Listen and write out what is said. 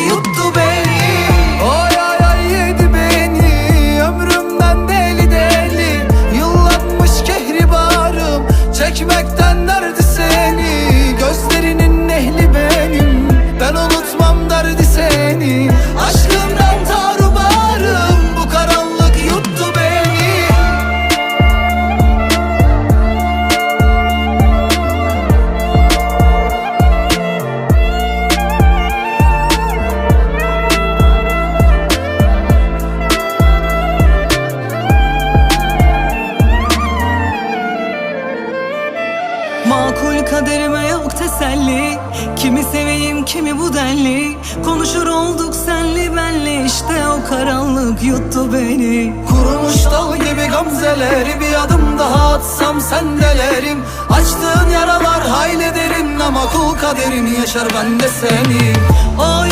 yuttu beni. Oy ay ay yedi beni. Ömrümden deli deli. Yıllanmış kehribarım. Çekmekten derdi seni Makul kaderime yok teselli. Kimi seveyim kimi bu denli. Konuşur olduk senli benli. İşte o karanlık yuttu beni. Kurumuş dal gibi gamzeleri Bir adım daha atsam sendelerim Açtığın yaralar haylederim Ama kul kaderini yaşar ben de seni O